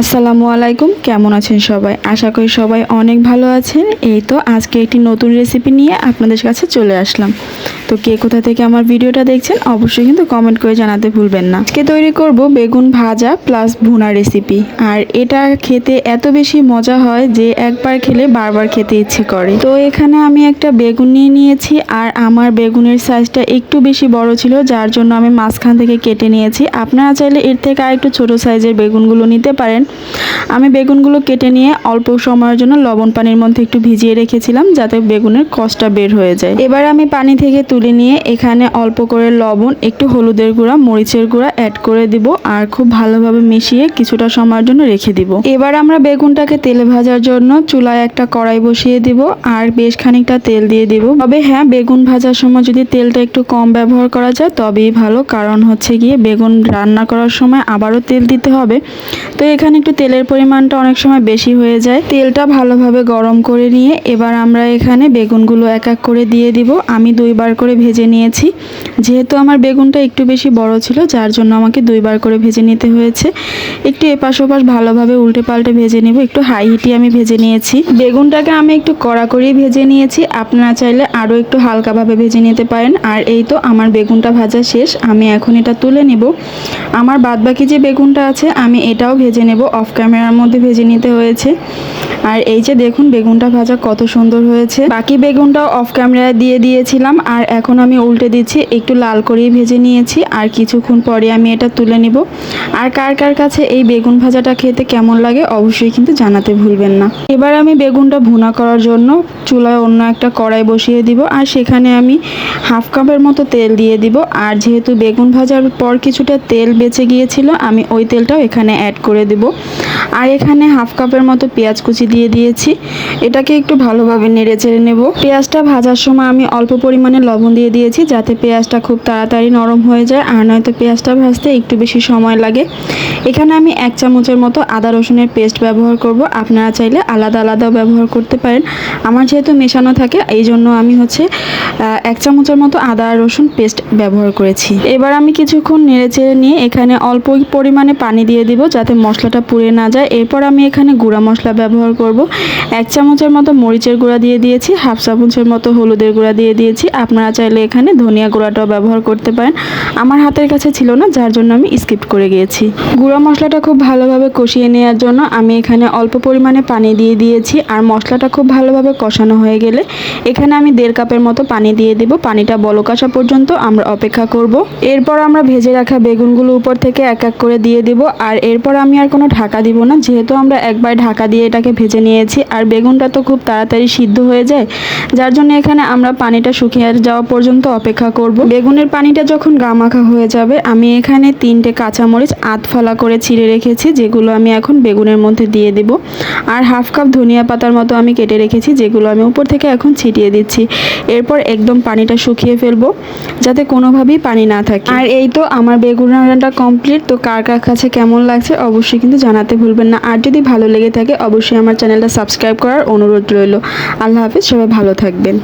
আসসালামু আলাইকুম, কেমন আছেন সবাই? আশা করি সবাই অনেক ভালো আছেন। এই তো আজকে একটি নতুন রেসিপি নিয়ে আপনাদের কাছে চলে আসলাম। তো কে কোথা থেকে আমার ভিডিওটা দেখছেন, অবশ্যই কিন্তু কমেন্ট করে জানাতে ভুলবেন না। আজকে তৈরি করব বেগুন ভাজা প্লাস ভুনা রেসিপি আর এটা খেতে এত বেশি মজা হয় যে একবার খেলে বারবার খেতে ইচ্ছে করে। তো এখানে আমি একটা বেগুন নিয়ে নিয়েছি, আর আমার বেগুনের সাইজটা একটু বেশি বড় ছিল, যার জন্য আমি মাঝখান থেকে কেটে নিয়েছি। আপনারা চাইলে এর থেকে আর একটু ছোট সাইজের বেগুনগুলো নিতে পারেন। আমি বেগুনগুলো কেটে নিয়ে অল্প সময়ের জন্য লবণ পানির মধ্যে একটু ভিজিয়ে রেখেছিলাম, যাতে বেগুনের কষটা বের হয়ে যায়। এবার আমি পানি থেকে তুলে নিয়ে এখানে অল্প করে লবণ, একটু হলুদের গুঁড়া, মরিচের গুঁড়া অ্যাড করে দিব আর খুব ভালোভাবে মিশিয়ে কিছুটা সময়ের জন্য রেখে দিব। এবার আমরা বেগুনটাকে তেলে ভাজার জন্য চুলায় একটা কড়াই বসিয়ে দিব আর বেশ খানিকটা তেল দিয়ে দিব। তবে হ্যাঁ বেগুন ভাজার সময় যদি তেলটা একটু কম ব্যবহার করা যায়, তবেই ভালো। কারণ হচ্ছে গিয়ে বেগুন রান্না করার সময় আবারও তেল দিতে হবে। তো এখানে একটু তেলের পরিমাণটা অনেক সময় বেশি হয়ে যায়। তেলটা ভালোভাবে গরম করে নিয়ে এবার আমরা এখানে বেগুনগুলো এক এক করে দিয়ে দিব। আমি দুইবার করে ভেজে নিয়েছি। যেহেতু আমার বেগুনটা একটু বেশি বড় ছিল, যার জন্য আমাকে দুইবার করে ভেজে নিতে হয়েছে। একটু এপাশ ওপাশ ভালোভাবে উল্টে পাল্টে ভেজে নিব। একটু হাই হিটে আমি ভেজে নিয়েছি। বেগুনটাকে আমি একটু কড়া করেই ভেজে নিয়েছি। আপনারা চাইলে আরও একটু হালকাভাবে ভেজে নিতে পারেন। আর এই তো আমার বেগুনটা ভাজা শেষ। আমি এখন এটা তুলে নেব। আমার বাদবাকি যে বেগুনটা আছে, আমি এটাও ভেজে নেব। অফ ক্যামেরার মধ্যে ভেজে নিতে হয়েছে। আর এই যে দেখুন বেগুনটা ভাজা কত সুন্দর হয়েছে। বাকি বেগুনটাও অফ ক্যামেরায় দিয়ে দিয়েছিলাম, আর এখন আমি উল্টে দিচ্ছি, একটু লাল করেই ভেজে নিয়েছি, আর কিছুক্ষণ পরে আমি এটা তুলে নিব। আর কার কার কাছে এই বেগুন ভাজাটা খেতে কেমন লাগে অবশ্যই কিন্তু জানাতে ভুলবেন না। এবার আমি বেগুনটা ভুনা করার জন্য চুলায় অন্য একটা কড়াই বসিয়ে দিব আর সেখানে আমি হাফ কাপের মতো তেল দিয়ে দিব। আর যেহেতু বেগুন ভাজার পর কিছুটা তেল বেঁচে গিয়েছিল, আমি ওই তেলটাও এখানে অ্যাড করে দিব। আর এখানে হাফ কাপের মতো পেঁয়াজ কুচি দিয়ে দিয়েছি। এটাকে একটু ভালোভাবে নেড়ে চেড়ে নেব। পেঁয়াজটা ভাজার সময় আমি অল্প পরিমাণে লবণ দিয়ে দিয়েছি যাতে পেঁয়াজটা খুব তাড়াতাড়ি নরম হয়ে যায়, আর নয়তো পেঁয়াজটা ভাজতে একটু বেশি সময় লাগে। এখানে আমি এক চামচের মতো আদা রসুনের পেস্ট ব্যবহার করব। আপনারা চাইলে আলাদা আলাদাও ব্যবহার করতে পারেন। আমার যেহেতু মেশানো থাকে, এই জন্য আমি হচ্ছে এক চামচের মতো আদা রসুন পেস্ট ব্যবহার করেছি। এবার আমি কিছুক্ষণ নেড়ে চেড়ে নিয়ে এখানে অল্প পরিমাণে পানি দিয়ে দিব যাতে মশলাটা পুড়ে না যায়। এরপর আমি এখানে গুঁড়া মশলা ব্যবহার করব। এক চামচের মতো মরিচের গুঁড়া দিয়ে দিয়েছি, হাফ চামচের মতো হলুদের গুঁড়া দিয়ে দিয়েছি। আপনারা চাইলে এখানে ধনিয়া গুঁড়াটাও ব্যবহার করতে পারেন। আমার হাতের কাছে ছিল না, যার জন্য আমি স্কিপ করে গিয়েছি। গুঁড়া মশলাটা খুব ভালোভাবে কষিয়ে নেওয়ার জন্য আমি এখানে অল্প পরিমাণে পানি দিয়ে দিয়েছি। আর মশলাটা খুব ভালোভাবে কষানো হয়ে গেলে এখানে আমি দেড় কাপের মতো পানি দিয়ে দেব। পানিটা বলক আসা পর্যন্ত আমরা অপেক্ষা করব। এরপর আমরা ভেজে রাখা বেগুনগুলো উপর থেকে এক এক করে দিয়ে দিব। আর এরপর আমি আর কোনো ঢাকা দিব না। যেহেতু আমরা একবার ঢাকা দিয়ে এটাকে ভেজে নিয়েছি, আর বেগুনটা তো খুব তাড়াতাড়ি সিদ্ধ হয়ে যায়, যার জন্য এখানে আমরা পানিটা শুকিয়ে যাওয়া পর্যন্ত অপেক্ষা করব। বেগুনের পানিটা যখন গামাখা হয়ে যাবে, আমি এখানে তিনটে কাঁচামরিচ আধ ফালা করে ছিঁড়ে রেখেছি, যেগুলো আমি এখন বেগুনের মধ্যে দিয়ে দিব। আর হাফ কাপ ধনিয়া পাতার মতো আমি কেটে রেখেছি, যেগুলো আমি উপর থেকে এখন ছিটিয়ে দিচ্ছি। এরপর একদম পানিটা শুকিয়ে ফেলব, যাতে কোনোভাবেই পানি না থাকে। আর এই তো আমার বেগুন রান্নাটা কমপ্লিট তো কার কার কাছে কেমন লাগছে অবশ্যই কিন্তু জানাতে ভুলবেন না। আর যদি ভালো লেগে থাকে, অবশ্যই আমার চ্যানেলটা সাবস্ক্রাইব করার অনুরোধ রইল। আল্লাহ হাফিজ, সবাই ভালো থাকবেন।